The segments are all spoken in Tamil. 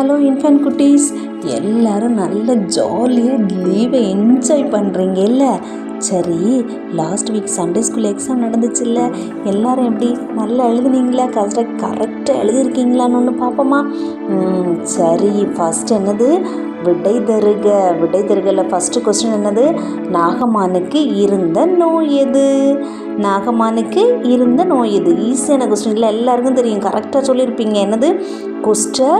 ஹலோ இன்ஃபன் குட்டீஸ். எல்லாரும் நல்ல ஜாலியாக லீவை என்ஜாய் பண்ணுறீங்கல்ல சரி last week Sunday school exam நடந்துச்சுல்ல. எல்லாரும் எப்படி? நல்லா எழுதுனீங்களா? கரெக்டாக கரெக்டாக எழுதிருக்கீங்களான்னு ஒன்று பார்ப்போமா? சரி ஃபஸ்ட் என்னது? விடை தருக. விடை தருகல ஃபஸ்ட்டு கொஸ்டின் என்னது? நாகமானுக்கு இருந்த நோய் எது? நாகமானுக்கு இருந்த நோய் எது? ஈஸியான கொஸ்டின் இல்லை. எல்லாருக்கும் தெரியும். கரெக்டாக சொல்லியிருப்பீங்க. என்னது? குஷ்ட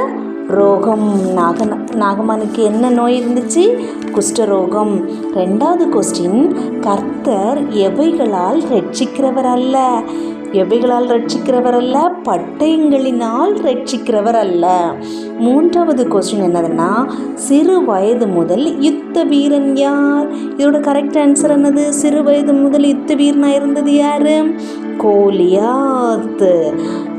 ரோகம். நாக நாகமானுக்கு என்ன நோய் இருந்துச்சு? குஷ்டரோகம். ரெண்டாவது கொஸ்டின் கர்த்தர் எவைகளால் ரட்சிக்கிறவர் அல்ல? எவைகளால் ரட்சிக்கிறவர் அல்ல? பட்டயங்களினால் ரட்சிக்கிறவர் அல்ல. மூன்றாவது கொஸ்டின் என்னதுன்னா சிறு வயது முதல் யுத்த வீரன் யார்? இதோட கரெக்ட் ஆன்சர் என்னது? சிறு வயது முதல் யுத்த வீரனாக இருந்தது யார்? கோலியாத்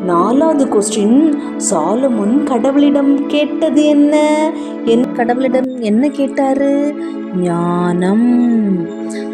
நாலாவது கொஸ்டின் சாலமுன் கடவுளிடம் கேட்டது என்ன? என் கடவுளிடம் என்ன கேட்டாரு? ஞானம்.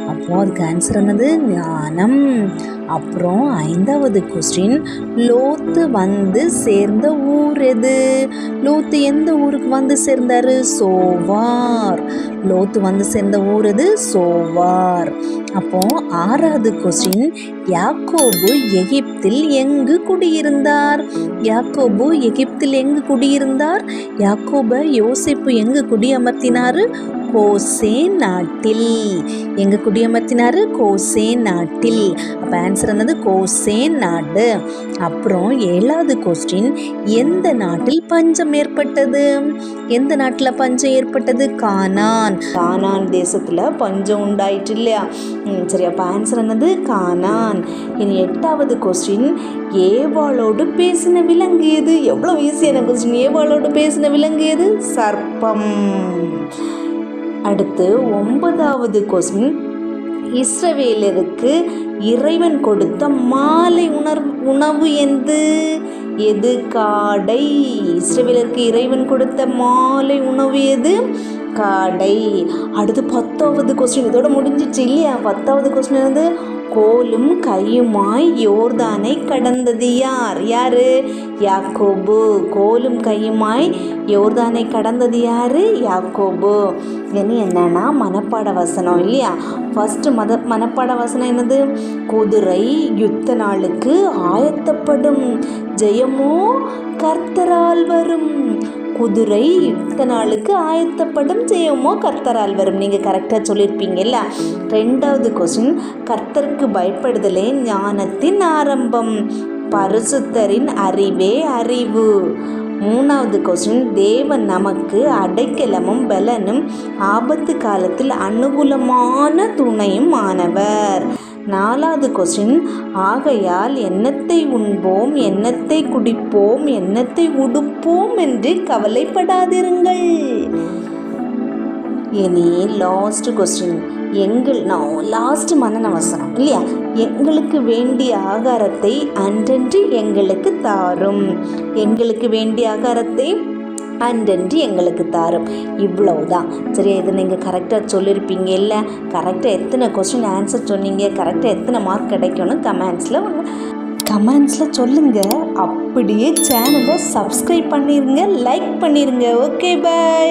அப்போ அதுக்கு ஆன்சர் என்னது? ஞானம். அப்புறம் ஐந்தாவது கொஸ்டின் லோத்து வந்து சேர்ந்த ஊர் எது? லோத்து எந்த ஊருக்கு வந்து சேர்ந்தாரு? சோவார். லோத்து வந்து சேர்ந்த ஊர் எது? சோவார். அப்போ ஆறாவது கொஸ்டின் யாக்கோபு எகிப்தில் எங்கு குடியிருந்தார்? யாக்கோபு எகிப்தில் எங்கு குடியிருந்தார்? யாக்கோப யோசிப்பு எங்கு குடியமர்த்தினாரு? கோசே நாட்டில். எங்கள் குடியமர்த்தினார்? கோசே நாட்டில். அப்போ ஆன்சர் என்னது? கோசே நாடு. அப்புறம் ஏழாவது கொஸ்டின் எந்த நாட்டில் பஞ்சம் ஏற்பட்டது? எந்த நாட்டில் பஞ்சம் ஏற்பட்டது? கானான். கானான் தேசத்தில் பஞ்சம் உண்டாயிற்று இல்லையா? சரி அப்போ ஆன்சர் என்னது? கானான். இனி எட்டாவது கொஸ்டின் ஏவாளோடு பேசின விலங்கு எது? எவ்வளோ ஈஸியான கொஸ்டின் ஏவாளோடு பேசின விலங்கு எது? சர்ப்பம். அடுத்து ஒன்பதாவது கொஸ்டின். இஸ்ரவேலருக்கு இறைவன் கொடுத்த மாலை உணர் உணவு எது? எது காடை? இஸ்ரவேலருக்கு இறைவன் கொடுத்த மாலை உணவு எது? காடை. அடுத்து பத்தாவது கொஸ்டின். இதோட முடிஞ்சிச்சு இல்லையா? பத்தாவது கொஸ்டின் வந்து கோலும் கையுமாய் யோர்தானை கடந்தது யார்? யாரு? யாக்கோபு. கோலும் கையுமாய் யோர்தானை கடந்தது யாரு? யாக்கோபு. இனி என்னன்னா மனப்பாட வசனம் இல்லையா? ஃபஸ்ட்டு மத மனப்பாட வசனம் என்னது? குதிரை யுத்த நாளுக்கு ஆயத்தப்படும். ஜெயமோ கர்த்தரால் வரும். குதிரை யுத்த நாளுக்கு ஆயத்தப்படும் ஜெயமோ கர்த்தரால் வரும். நீங்கள் கரெக்டாக சொல்லியிருப்பீங்கல்ல ரெண்டாவது கொஸ்டின் கர்த்தருக்கு பயப்படுதலே ஞானத்தின் ஆரம்பம். பரிசுத்தரின் அறிவே அறிவு. மூணாவது கொஸ்டின் தேவன் நமக்கு அடைக்கலமும் பலனும் ஆபத்து காலத்தில் அனுகூலமான துணையும் ஆனவர். நாலாவது கொஸ்டின் ஆகையால் எண்ணத்தை உண்போம் எண்ணத்தை குடிப்போம் எண்ணத்தை உடுப்போம் என்று கவலைப்படாதிருங்கள். இனி லாஸ்ட் கொஸ்டின் எங்கள் நான் லாஸ்ட் மனநவசனம் இல்லையா? எங்களுக்கு வேண்டிய ஆகாரத்தை அன்றன்று எங்களுக்கு தாரும். எங்களுக்கு வேண்டிய ஆகாரத்தை அன்றன்று எங்களுக்கு தாரும். இவ்வளவுதான். சரி இதை நீங்கள் கரெக்டாக சொல்லியிருப்பீங்க இல்லை? கரெக்டாக எத்தனை கொஸ்டின் ஆன்சர் சொன்னீங்க? கரெக்டாக எத்தனை மார்க் கிடைக்கணும் கமெண்ட்ஸில் கமெண்ட்ஸில் சொல்லுங்கள் அப்படியே சேனலை சப்ஸ்கிரைப் பண்ணிடுங்க லைக் பண்ணிடுங்க ஓகே பை